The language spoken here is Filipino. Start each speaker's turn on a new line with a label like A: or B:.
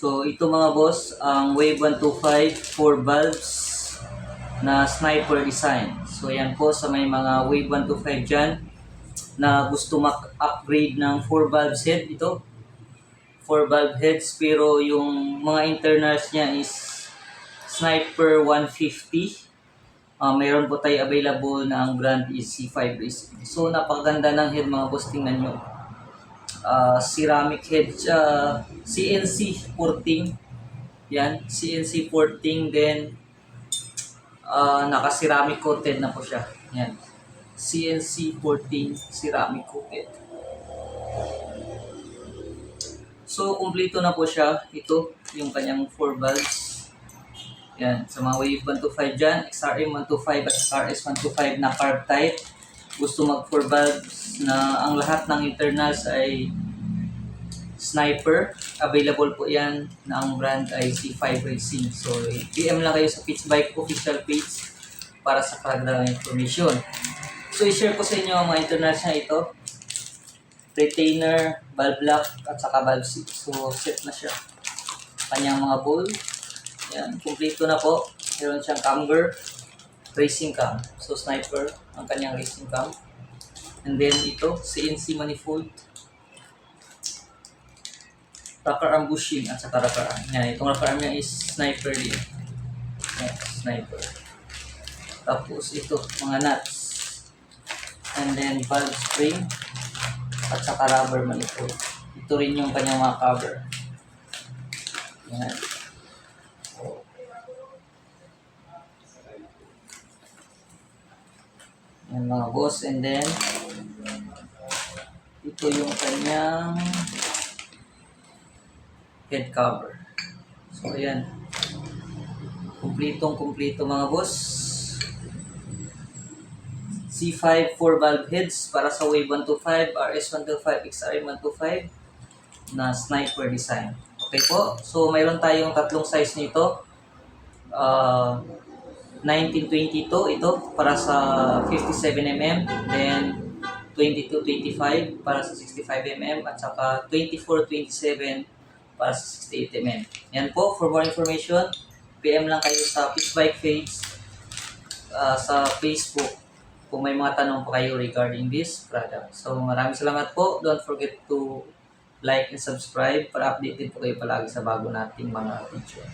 A: So ito mga boss, ang Wave 125 4 valves na sniper design. So yan po sa may mga Wave 125 dyan na gusto mak-upgrade ng 4 valves head ito. 4 valve heads pero yung mga internals niya is Sniper 150. Ah, mayroon po tayo available na ang brand is C5 Racing. So napakaganda ng head mga boss, tingnan nyo. Ah, ceramic head siya, CNC 14. Yan, CNC 14 then ah naka-ceramic coated na po siya. Yan. CNC 14 ceramic coated. So, kumpleto na po siya. Ito, yung kanyang 4 valves. Yan, sa mga Wave 125 dyan, XRM 125 at RS 125 na carb type. Gusto mag 4 valves na ang lahat ng internals ay Sniper. Available po yan na ang brand ay C5 Racing. So, PM lang kayo sa Pitch Bike official page para sa karagdagang information. So, i-share ko sa inyo ang mga internals na ito retainer, valve lock, at saka valve seat. So, set na siya. Kanyang mga bowl. Yan, kumpleto na po. Meron siyang camber, racing cam. So, sniper, ang kanyang racing cam. And then, ito, CNC manifold. Rocker arm bushing at saka rocker arm. Yan, itong rocker arm niya is sniper din. Yan, sniper. Tapos, ito, mga nuts. And then, valve spring at saka rubber manifold. Ito rin yung kanyang mga cover. Yan. Yan mga boss. And then, ito yung kanyang head cover. So, ayan. Kumplitong kumplito mga boss. C5 4 valve heads para sa Wave 125, RS125, XRM125 na sniper design. Okay po? So, mayroon tayong tatlong size nito. Uh, 1922 ito para sa 57mm, then 2225 para sa 65mm at saka 2427 para sa 68mm. Yan po, for more information, PM lang kayo sa Pitchbike page uh, sa Facebook kung may mga tanong po kayo regarding this product. So maraming salamat po. Don't forget to like and subscribe para updated po kayo palagi sa bago nating mga video.